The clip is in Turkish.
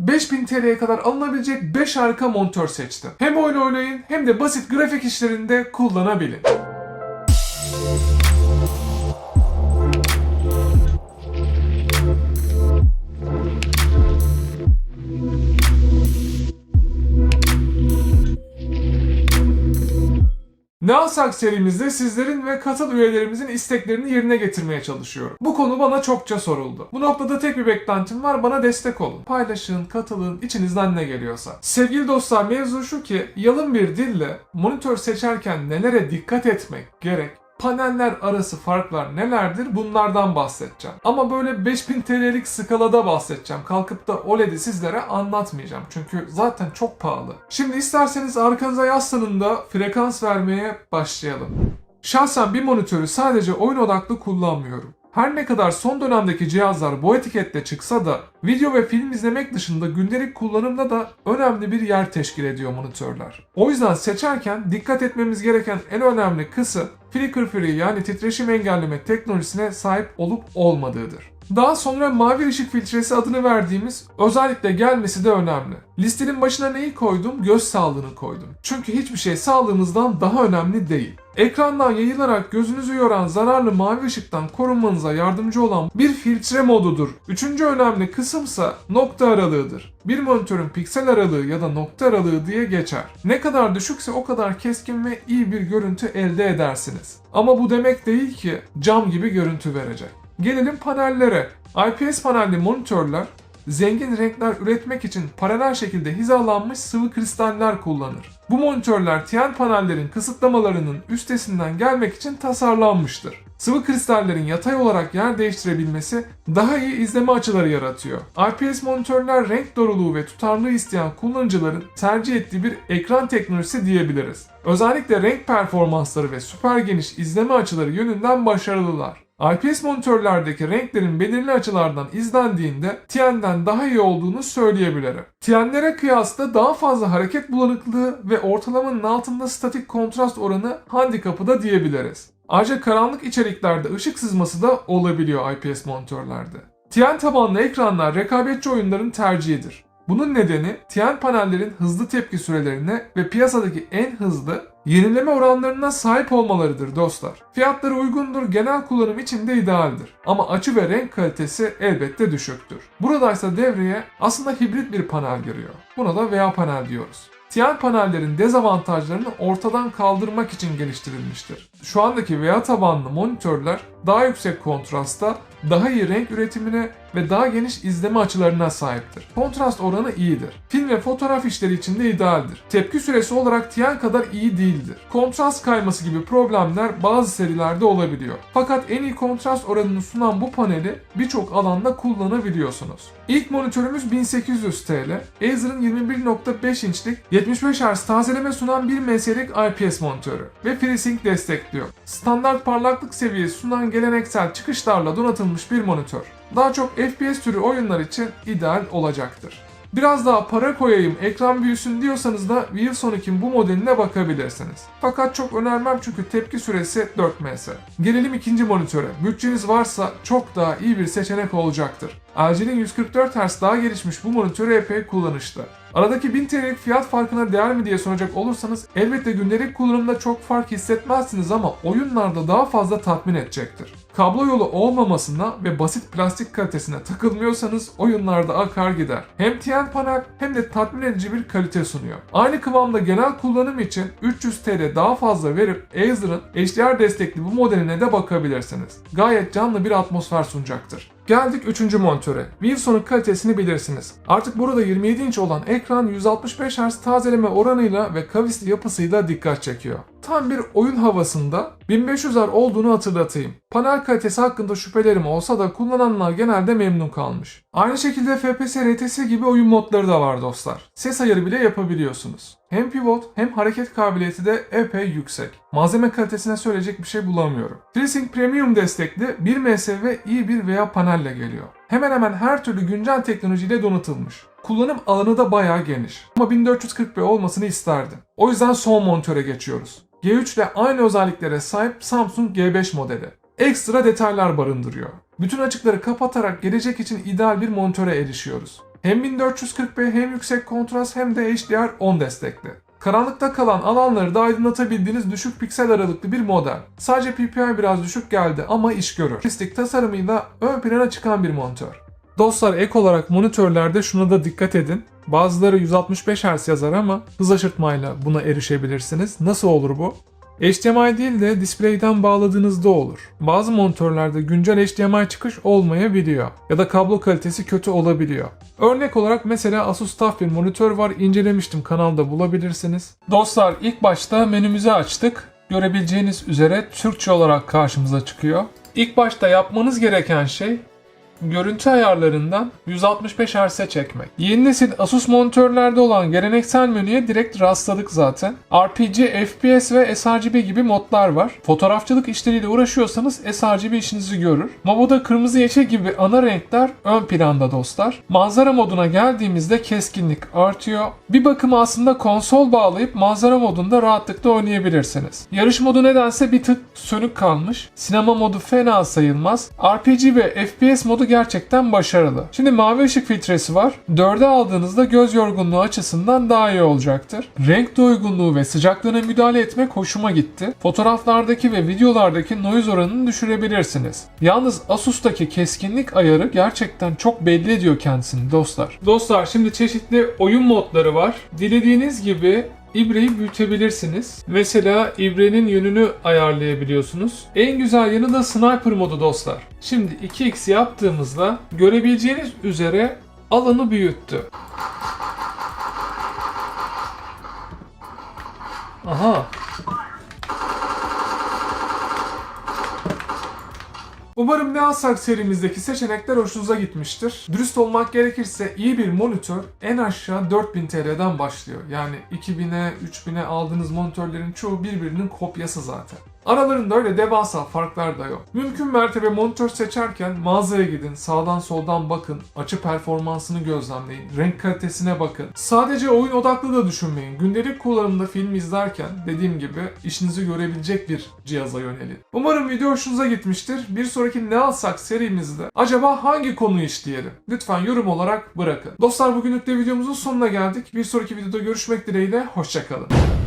5000 TL'ye kadar alınabilecek 5 harika monitör seçtim. Hem oyun oynayın hem de basit grafik işlerinde kullanabilin. Ne alsak serimizde sizlerin ve katıl üyelerimizin isteklerini yerine getirmeye çalışıyorum. Bu konu bana çokça soruldu. Bu noktada tek bir beklentim var bana destek olun. Paylaşın, katılın, içinizden ne geliyorsa. Sevgili dostlar mevzu şu ki yalın bir dille monitör seçerken nelere dikkat etmek gerek paneller arası farklar nelerdir bunlardan bahsedeceğim. Ama böyle 5000 TL'lik skalada bahsedeceğim. Kalkıp da OLED'i sizlere anlatmayacağım. Çünkü zaten çok pahalı. Şimdi isterseniz arkanıza yaslanın da frekans vermeye başlayalım. Şahsen bir monitörü sadece oyun odaklı kullanmıyorum. Her ne kadar son dönemdeki cihazlar bu etikette çıksa da video ve film izlemek dışında gündelik kullanımda da önemli bir yer teşkil ediyor monitörler. O yüzden seçerken dikkat etmemiz gereken en önemli kısım flicker free yani titreşim engelleme teknolojisine sahip olup olmadığıdır. Daha sonra mavi ışık filtresi adını verdiğimiz özellikle gelmesi de önemli. Listenin başına neyi koydum? Göz sağlığını koydum. Çünkü hiçbir şey sağlığımızdan daha önemli değil. Ekrandan yayılarak gözünüzü yoran zararlı mavi ışıktan korunmanıza yardımcı olan bir filtre modudur. Üçüncü önemli kısımsa nokta aralığıdır. Bir monitörün piksel aralığı ya da nokta aralığı diye geçer. Ne kadar düşükse o kadar keskin ve iyi bir görüntü elde edersiniz. Ama bu demek değil ki cam gibi görüntü verecek. Gelelim panellere. IPS panelli monitörler zengin renkler üretmek için paralel şekilde hizalanmış sıvı kristaller kullanır. Bu monitörler TN panellerin kısıtlamalarının üstesinden gelmek için tasarlanmıştır. Sıvı kristallerin yatay olarak yer değiştirebilmesi daha iyi izleme açıları yaratıyor. IPS monitörler renk doğruluğu ve tutarlılığı isteyen kullanıcıların tercih ettiği bir ekran teknolojisi diyebiliriz. Özellikle renk performansları ve süper geniş izleme açıları yönünden başarılılar. IPS monitörlerdeki renklerin belirli açılardan izlendiğinde TN'den daha iyi olduğunu söyleyebilirim. TN'lere kıyasla daha fazla hareket bulanıklığı ve ortalamanın altında statik kontrast oranı handikapı da diyebiliriz. Ayrıca karanlık içeriklerde ışık sızması da olabiliyor IPS monitörlerde. TN tabanlı ekranlar rekabetçi oyunların tercihidir. Bunun nedeni TN panellerin hızlı tepki sürelerine ve piyasadaki en hızlı yenileme oranlarına sahip olmalarıdır dostlar. Fiyatları uygundur, genel kullanım için de idealdir. Ama açı ve renk kalitesi elbette düşüktür. Buradaysa devreye aslında hibrit bir panel giriyor. Buna da VA panel diyoruz. TN panellerin dezavantajlarını ortadan kaldırmak için geliştirilmiştir. Şu andaki VA tabanlı monitörler daha yüksek kontrasta, daha iyi renk üretimine ve daha geniş izleme açılarına sahiptir. Kontrast oranı iyidir. Film ve fotoğraf işleri için de idealdir. Tepki süresi olarak TN kadar iyi değildir. Kontrast kayması gibi problemler bazı serilerde olabiliyor. Fakat en iyi kontrast oranını sunan bu paneli birçok alanda kullanabiliyorsunuz. İlk monitörümüz 1800 TL. Acer'ın 21.5 inçlik 75 Hz tazeleme sunan bir MS'lik IPS monitörü ve FreeSync destekliyor. Standart parlaklık seviyesi sunan geleneksel çıkışlarla donatılmış bir monitör. Daha çok FPS türü oyunlar için ideal olacaktır. Biraz daha para koyayım, ekran büyüsün diyorsanız da ViewSonic'in bu modeline bakabilirsiniz. Fakat çok önermem çünkü tepki süresi 4 ms. Gelelim ikinci monitöre. Bütçeniz varsa çok daha iyi bir seçenek olacaktır. LG'nin 144 Hz daha gelişmiş bu monitörü epey kullanışlı. Aradaki 1000 TL'lik fiyat farkına değer mi diye soracak olursanız elbette gündelik kullanımda çok fark hissetmezsiniz ama oyunlarda daha fazla tatmin edecektir. Kablo yolu olmamasına ve basit plastik kalitesine takılmıyorsanız oyunlarda akar gider. Hem TN panel hem de tatmin edici bir kalite sunuyor. Aynı kıvamda genel kullanım için 300 TL daha fazla verip Acer'ın HDR destekli bu modeline de bakabilirsiniz. Gayet canlı bir atmosfer sunacaktır. Geldik 3. monitöre. ViewSonic kalitesini bilirsiniz. Artık burada 27 inç olan ekran 165 Hz tazeleme oranıyla ve kavisli yapısıyla dikkat çekiyor. Tam bir oyun havasında 1500'ler olduğunu hatırlatayım. Panel kalitesi hakkında şüphelerim olsa da kullananlar genelde memnun kalmış. Aynı şekilde FPS, RTS gibi oyun modları da var dostlar. Ses ayarı bile yapabiliyorsunuz. Hem pivot hem hareket kabiliyeti de epey yüksek. Malzeme kalitesine söyleyecek bir şey bulamıyorum. FreeSync Premium destekli 1 ms ve iyi bir VA panelle geliyor. Hemen hemen her türlü güncel teknolojiyle donatılmış. Kullanım alanı da bayağı geniş. Ama 1440p olmasını isterdim. O yüzden son monitöre geçiyoruz. G3 ile aynı özelliklere sahip Samsung G5 modeli. Ekstra detaylar barındırıyor. Bütün açıkları kapatarak gelecek için ideal bir monitöre erişiyoruz. Hem 1440p hem yüksek kontrast hem de HDR10 destekli. Karanlıkta kalan alanları da aydınlatabildiğiniz düşük piksel aralıklı bir model. Sadece PPI biraz düşük geldi ama iş görür. Mistik tasarımıyla ön plana çıkan bir monitör. Dostlar ek olarak monitörlerde şuna da dikkat edin. Bazıları 165 Hz yazar ama hız aşırtmayla buna erişebilirsiniz. Nasıl olur bu? HDMI değil de display'den bağladığınızda olur. Bazı monitörlerde güncel HDMI çıkış olmayabiliyor ya da kablo kalitesi kötü olabiliyor. Örnek olarak mesela Asus TUF bir monitör var incelemiştim kanalda bulabilirsiniz. Dostlar ilk başta menümüzü açtık. Görebileceğiniz üzere Türkçe olarak karşımıza çıkıyor. İlk başta yapmanız gereken şey görüntü ayarlarından 165 Hz'e çekmek. Yeni nesil Asus monitörlerde olan geleneksel menüye direkt rastladık zaten. RPG, FPS ve sRGB gibi modlar var. Fotoğrafçılık işleriyle uğraşıyorsanız sRGB işinizi görür. Mobo'da kırmızı yeşil gibi ana renkler ön planda dostlar. Manzara moduna geldiğimizde keskinlik artıyor. Bir bakıma aslında konsol bağlayıp manzara modunda rahatlıkla oynayabilirsiniz. Yarış modu nedense bir tık sönük kalmış. Sinema modu fena sayılmaz. RPG ve FPS modu gerçekten başarılı. Şimdi mavi ışık filtresi var. 4'e aldığınızda göz yorgunluğu açısından daha iyi olacaktır. Renk doygunluğu ve sıcaklığına müdahale etmek hoşuma gitti. Fotoğraflardaki ve videolardaki noise oranını düşürebilirsiniz. Yalnız Asus'taki keskinlik ayarı gerçekten çok belli ediyor kendisini dostlar. Dostlar şimdi çeşitli oyun modları var. Dilediğiniz gibi İbreyi büyütebilirsiniz. Mesela ibrenin yönünü ayarlayabiliyorsunuz. En güzel yanı da sniper modu dostlar. Şimdi 2x yaptığımızda görebileceğiniz üzere alanı büyüttü. Aha. Umarım ne alsak serimizdeki seçenekler hoşunuza gitmiştir. Dürüst olmak gerekirse iyi bir monitör en aşağı 4000 TL'den başlıyor. Yani 2000'e 3000'e aldığınız monitörlerin çoğu birbirinin kopyası zaten. Aralarında öyle devasa farklar da yok. Mümkün mertebe monitör seçerken mağazaya gidin, sağdan soldan bakın, açı performansını gözlemleyin, renk kalitesine bakın. Sadece oyun odaklı da düşünmeyin. Gündelik kullanımda film izlerken dediğim gibi işinizi görebilecek bir cihaza yönelin. Umarım video hoşunuza gitmiştir. Bir sonraki ne alsak serimizde acaba hangi konuyu işleyelim? Lütfen yorum olarak bırakın. Dostlar bugünlük de videomuzun sonuna geldik. Bir sonraki videoda görüşmek dileğiyle. Hoşçakalın.